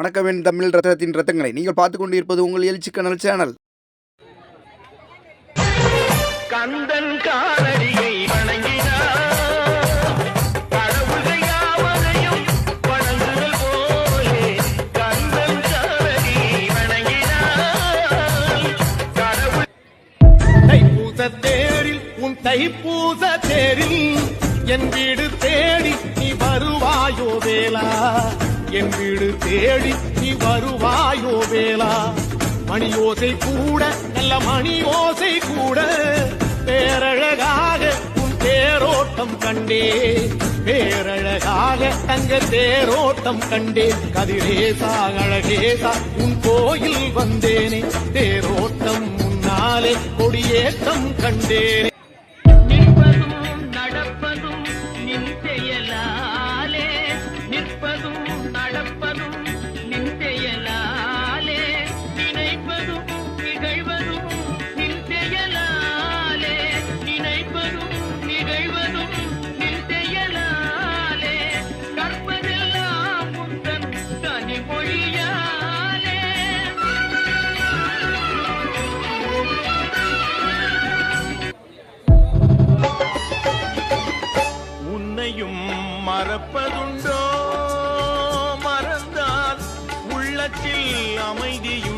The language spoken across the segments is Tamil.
வணக்கம் என் தமிழ் ரத்னத்தின் ரத்தங்களை. நீங்கள் பார்த்து கொண்டிருப்பது உங்கள் எழுச்சி கனல் சேனல். கந்தன் காலடியை தேரில் உன் தைப்பூச தேரில் என் வீடு தேடி நீ வருவாயோ வேளா. என் வீடு தேடி நீ வருவாயோ வேளா? மணி ஓசை கூட நல்ல மணி ஓசை கூட. பேரழகாக உன் தேரோட்டம் கண்டே பேரழகாக தங்க தேரோட்டம் கண்டே கதிரேசா அழகேசா உன் கோயில் வந்தேனே. தேரோட்டம் முன்னாலே கொடியேற்றம் கண்டேனே. நடப்பதும் நின் செயலாலே நினைப்பதும் நிகழ்வதும் நின் செயலாலே. நினைப்பதும் நிகழ்வதும் நின் செயலாலே. கற்பதெல்லாம் முந்தன் உன்னையும் மறப்பதுண்டோ? மறந்தால் உள்ளத்தில் அமைதியும்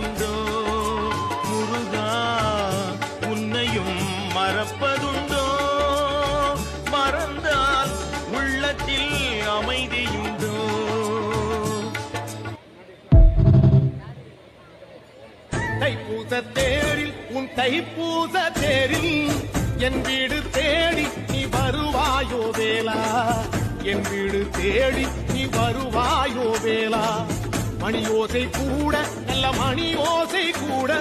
தைப்பூச தேரில் உன் தைப்பூச தேரில். என் வீடு தேடி நீ வருவாயோ வேலா என் வீடு தேடி நீ வருவாயோ வேலா மணி ஓசை கூட நல்ல மணி ஓசை கூட.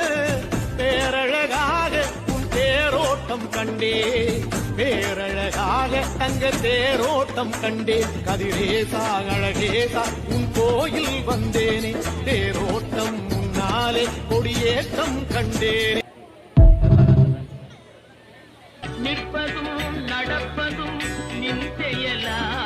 பேரழகாக உன் தேரோட்டம் கண்டே. பேரழகாக தங்க தேரோட்டம் கண்டே. கதிரேசா அழகேசா உன் கோயில் வந்தேனே. தேரோட்டம் கொடியேற்றம் கண்டேனே. நிற்பதும் நடப்பதும் நின் செயலாலே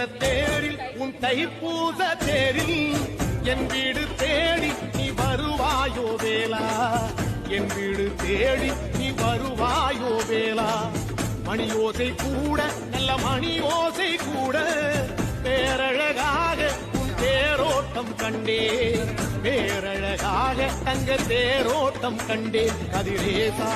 தைப்பூச தேரில் உன் தைப்பூச தேரில் என் வீடு தேடி நீ வருவாயோ வேலா என் வீடு தேடி நீ வருவாயோ வேலா மணி ஓசை கூட நல்ல மணி ஓசை கூட பேரழகாக உன் தேரோட்டம் கண்டே பேரழகாக தங்க தேரோட்டம் கண்டே கதிரேசா